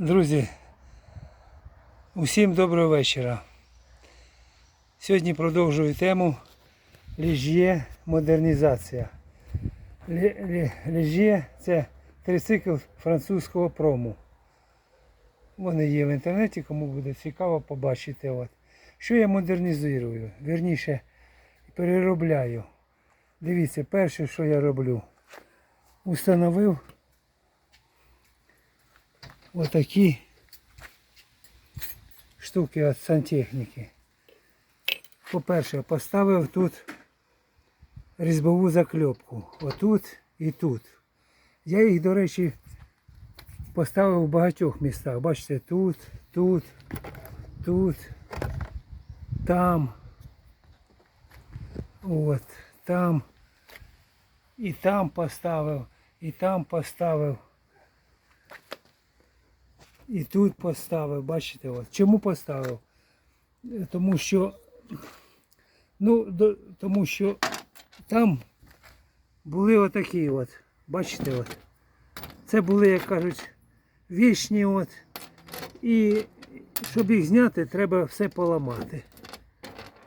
Друзі, усім доброго вечора. Сьогодні продовжую тему ліжє модернізація. Лі- лі- Ліжє це трицикл французького прому. Вони є в інтернеті, кому буде цікаво побачити. От. Що я модернізую? Вірніше, переробляю. Дивіться, перше, що я роблю, установив отакі штуки від сантехніки. По-перше, поставив тут різьбову закльопку. Отут і тут. Я їх, до речі, поставив в багатьох містах. Бачите, тут, тут, тут, там. От, там. І там поставив, і там поставив. І тут поставив, бачите, от. Чому поставив? Е, Тому що, ну, до, тому що там були отакі от, бачите, от. Це були, як кажуть, вічні от. І щоб їх зняти, треба все поламати.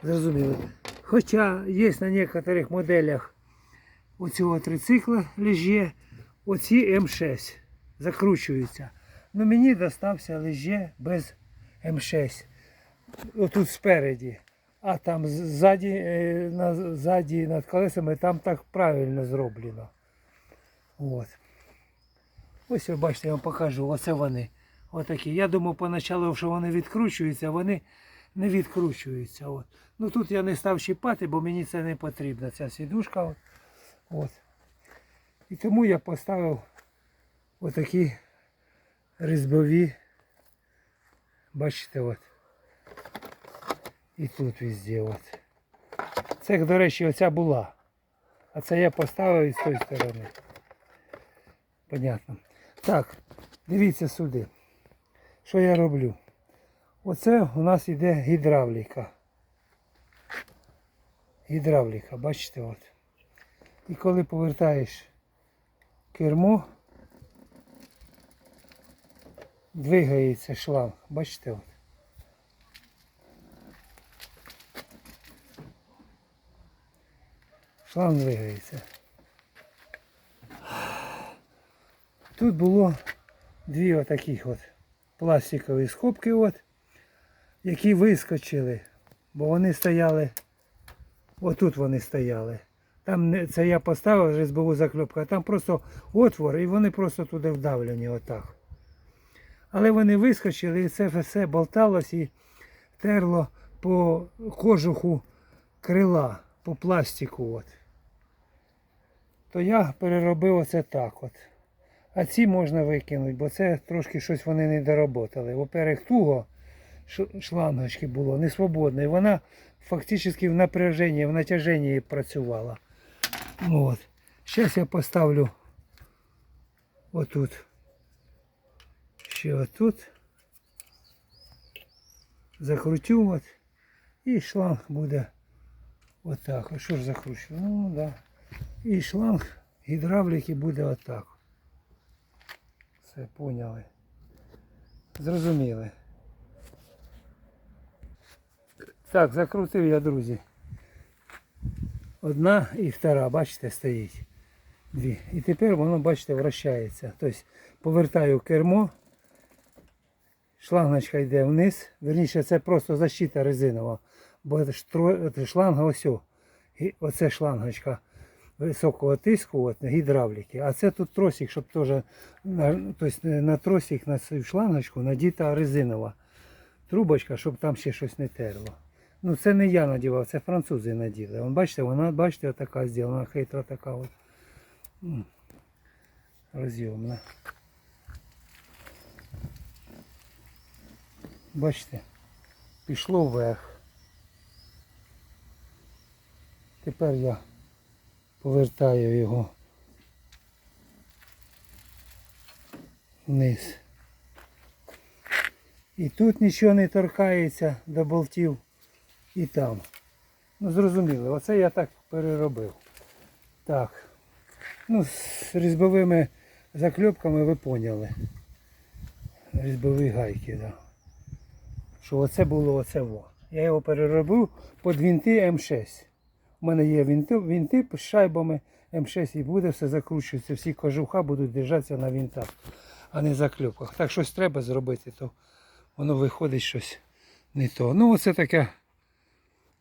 Зрозуміло. Хоча є на некоторих моделях оцього трицикла лежє, оці М6 закручуються. Ну мені достався лежє без М6. Отут спереді. А там ззаді, е, на, ззаді над колесами там так правильно зроблено. От. Ось ви бачите, я вам покажу. Оце вони. Отакі. Я думав поначалу, що вони відкручуються, вони не відкручуються. От. Ну тут я не став щіпати, бо мені це не потрібно, ця сідушка. От. І тому я поставив отакі різьбові. Бачите, от. І тут везде. От. Це, до речі, оця була. А це я поставив із тої сторони. Понятно. Так, дивіться сюди. Що я роблю? Оце у нас іде гідравліка. Гідравліка, бачите от. І коли повертаєш кермо, двигається шланг. Бачите от. Шланг двигається. Тут було дві отаких от пластикові скобки, от, які вискочили, бо вони стояли, отут вони стояли. Там це я поставив вже різьбову закльопку, а там просто отвор і вони просто туди вдавлені отак. Але вони вискочили і це все болталось і терло по кожуху крила, по пластику. От. То я переробив оце так от. А ці можна викинути, бо це трошки щось вони не доработали. Во-первых, туго шлангочки було, не свободно. І вона фактично в напряженні, в натяженні працювала. От. Зараз я поставлю отут. Ще отут. Закрутю от. І шланг буде отак. А що ж закручу? Ну да. І шланг гідравліки буде отак. Все, поняли. Зрозуміли. Так, закрутив я, друзі. Одна і втора, бачите, стоїть. Дві. І тепер воно, бачите, вращається. Тобто повертаю кермо, шлангочка йде вниз. Верніше, це просто защита резинова. Бо шланга ось. І Оце шлангочка високого тиску, от, гідравліки. А це тут тросик, щоб теж на, тобто на тросик, на цю шлангочку надіта резинова трубочка, щоб там ще щось не терло. Ну це не я надівав, це французи наділи. Вон, бачите, вона, бачите, така зроблена, хитра така от. Розйомна. Бачите, пішло вверх. Тепер я повертаю його вниз. І тут нічого не торкається до болтів, і там. Ну зрозуміло, оце я так переробив. Так. Ну, з різьбовими закльопками ви поняли. різьбові гайки, да. Що оце було оце во. Я його переробив під вінти М6. У мене є вінти, вінти з шайбами М6 і буде все закручується. Всі кожуха будуть держатися на вінтах, а не закльопках. Так щось треба зробити, то воно виходить щось не то. Ну, оце таке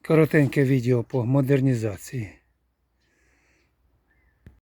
коротеньке відео по модернізації.